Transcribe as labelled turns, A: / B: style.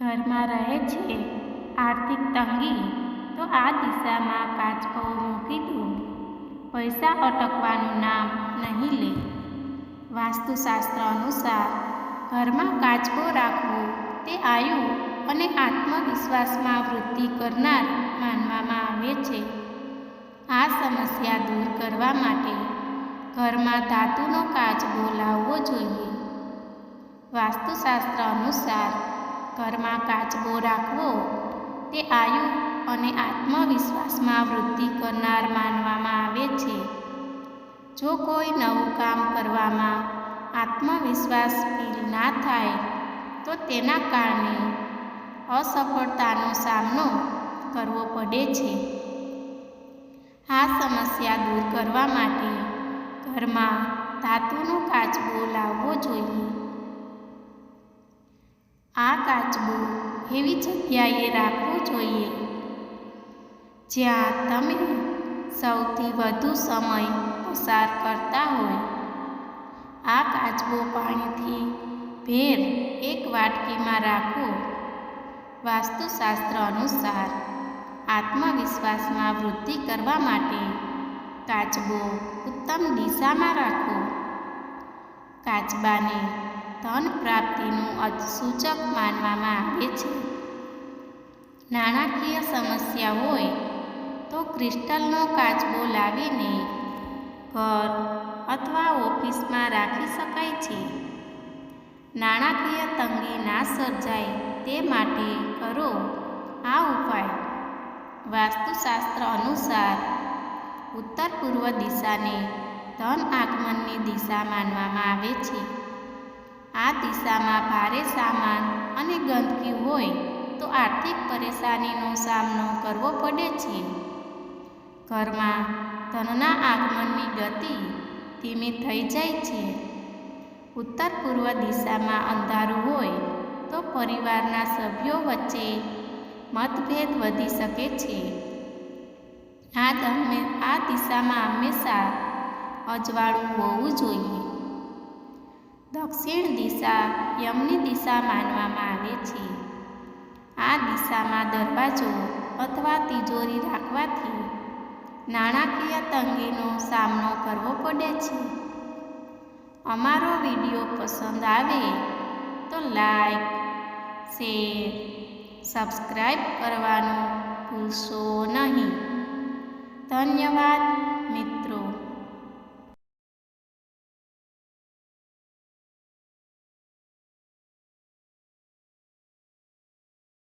A: ઘરમાં રહે છે, આર્થિક તંગી, તો આ દિશામાં કાચકો મૂકી દો. પૈસા અટકવાનું નામ નહીં લે. વાસ્તુશાસ્ત્ર અનુસાર, ઘરમાં કાચકો રાખવો તે આયુ અને આત્મવિશ્વાસમાં વૃદ્ધિ કરનાર માનવામાં આવે છે. આ સમસ્યા દૂર કરવા માટે ઘરમાં ધાતુનો કાચબો લાવવો જોઈએ. વાસ્તુશાસ્ત્ર અનુસાર ઘરમાં કાચબો રાખવો, તે આયુ અને આત્મવિશ્વાસમાં વૃદ્ધિ કરનાર માનવામાં આવે છે. જો કોઈ નવું કામ કરવામાં આત્મવિશ્વાસ ફીલ ના થાય, તો તેના કારણે અસફળતાનો સામનો કરવો પડે છે. આ સમસ્યા દૂર કરવા માટે ઘરમાં ધાતુનો કાચબો લાવવો કાચબો, એવી જગ્યાએ રાખવો જોઈએ. જ્યાં તમે સૌથી વધુ સમય પસાર કરતા હોય. આ કાચબો પાણીથી ભેર એક વાટકીમાં રાખો. વાસ્તુશાસ્ત્ર અનુસાર આત્મવિશ્વાસમાં વૃદ્ધિ કરવા માટે કાચબો ઉત્તમ દિશામાં રાખો. કાચબાને ધન પ્રાપ્તિનું સૂચક માનવામાં આવે છે. નાણાકીય સમસ્યા હોય તો ક્રિસ્ટલનો કાચબો લાવીને ઘર અથવા ઓફિસમાં રાખી શકાય છે. નાણાકીય તંગી ના સર્જાય તે માટે કરો આ ઉપાય. વાસ્તુશાસ્ત્ર અનુસાર ઉત્તર પૂર્વ દિશાને ધન આગમનની દિશા માનવામાં આવે છે. આ દિશામાં ભારે સામાન અને ગંદકી હોય તો આર્થિક પરેશાનીનો સામનો કરવો પડે છે. ઘરમાં ધનના આગમનની ગતિ ધીમી થઈ જાય છે. ઉત્તર પૂર્વ દિશામાં અંધારું હોય તો પરિવારના સભ્યો વચ્ચે મતભેદ વધી શકે છે. આ આ દિશામાં હંમેશા અજવાળું હોવું જોઈએ. દક્ષિણ દિશા યમની દિશા માનવામાં આવે છે. આ દિશામાં દરવાજો અથવા તિજોરી રાખવાથી નાણાકીય તંગીનો સામનો કરવો પડે છે. અમારો વીડિયો પસંદ આવે તો લાઈક, શેર સબસ્ક્રાઈબ કરવાનું ભૂલશો નહીં. ધન્યવાદ